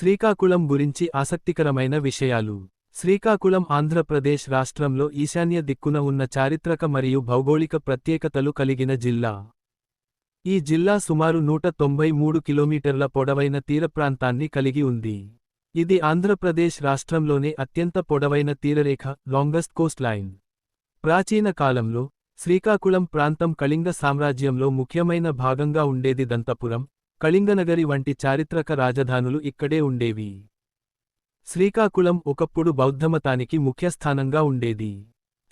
శ్రీకాకుళం గురించి ఆసక్తికరమైన విషయాలు. శ్రీకాకుళం ఆంధ్రప్రదేశ్ రాష్ట్రంలో ఈశాన్య దిక్కున ఉన్న చారిత్రక మరియు భౌగోళిక ప్రత్యేకతలు కలిగిన జిల్లా. ఈ జిల్లా సుమారు నూట తొంభై మూడు కిలోమీటర్ల పొడవైన తీరప్రాంతాన్ని కలిగి ఉంది. ఇది ఆంధ్రప్రదేశ్ రాష్ట్రంలోనే అత్యంత పొడవైన తీరరేఖ లాంగెస్ట్ కోస్ట్ లైన్. ప్రాచీన కాలంలో శ్రీకాకుళం ప్రాంతం కళింగ సామ్రాజ్యంలో ముఖ్యమైన భాగంగా ఉండేది దంతపురం. కళింగనగరి వంటి చారిత్రక రాజధానులు ఇక్కడే ఉండేవి. శ్రీకాకుళం ఒకప్పుడు బౌద్ధమతానికి ముఖ్యస్థానంగా ఉండేది.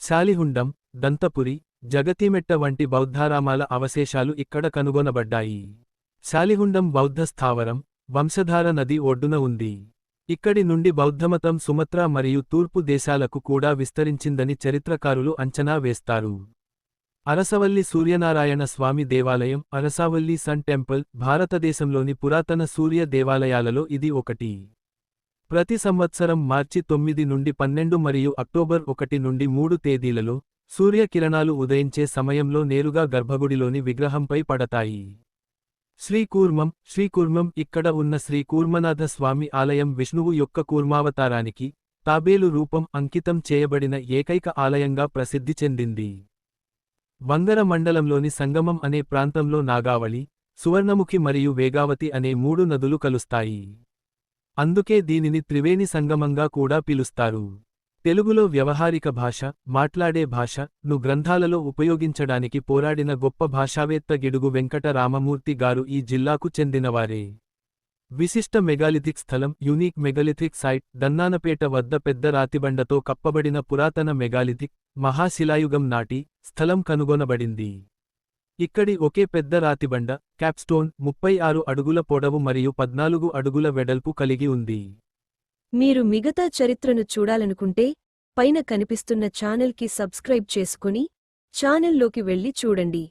శాలిహుండం దంతపురి జగతిమెట్ట వంటి బౌద్ధారామాల అవశేషాలు ఇక్కడ కనుగొనబడ్డాయి. శాలిహుండం బౌద్ధ స్థావరం వంశధార నది ఒడ్డున ఉంది. ఇక్కడి నుండి బౌద్ధమతం సుమత్రా మరియు తూర్పు దేశాలకు కూడా విస్తరించిందని చరిత్రకారులు అంచనా వేస్తారు. అరసవల్లి సూర్యనారాయణ స్వామి దేవాలయం అరసావల్లి సన్ టెంపుల్ భారతదేశంలోని పురాతన సూర్య దేవాలయాలలో ఇది ఒకటి. ప్రతి సంవత్సరం మార్చి తొమ్మిది నుండి పన్నెండు మరియు అక్టోబర్ ఒకటి నుండి మూడు తేదీలలో సూర్యకిరణాలు ఉదయించే సమయంలో నేరుగా గర్భగుడిలోని విగ్రహంపై పడతాయి. శ్రీకూర్మం శ్రీకూర్మం ఇక్కడ ఉన్న శ్రీ కూర్మనాథ స్వామి ఆలయం విష్ణువు యొక్క కూర్మావతారానికి తాబేలు రూపం అంకితం చేయబడిన ఏకైక ఆలయంగా ప్రసిద్ధి చెందింది. వంగర మండలంలోని సంగమం అనే ప్రాంతంలో నాగావళి సువర్ణముఖి మరియు వేగావతి అనే మూడు నదులు కలుస్తాయి. అందుకే దీనిని త్రివేణి సంగమంగా కూడా పిలుస్తారు. తెలుగులో వ్యవహారిక భాష మాట్లాడే భాష ను గ్రంథాలలో ఉపయోగించడానికి పోరాడిన గొప్ప భాషావేత్త గిడుగు వెంకట రామమూర్తి గారు ఈ జిల్లాకు చెందినవారే. విశిష్ట మెగాలిథిక్ స్థలం యూనిక్ మెగాలిథిక్ సైట్ దన్నానపేట వద్ద పెద్ద రాతిబండతో కప్పబడిన పురాతన మెగాలిథిక్ మహాశిలాయుగం నాటి స్థలం కనుగొనబడింది. ఇక్కడి ఒకే పెద్ద రాతిబండ క్యాప్స్టోన్ ముప్పై ఆరు అడుగుల పొడవు మరియు పద్నాలుగు అడుగుల వెడల్పు కలిగి ఉంది. మీరు మిగతా చరిత్రను చూడాలనుకుంటే పైన కనిపిస్తున్న ఛానల్కి సబ్స్క్రైబ్ చేసుకుని ఛానల్లోకి వెళ్ళి చూడండి.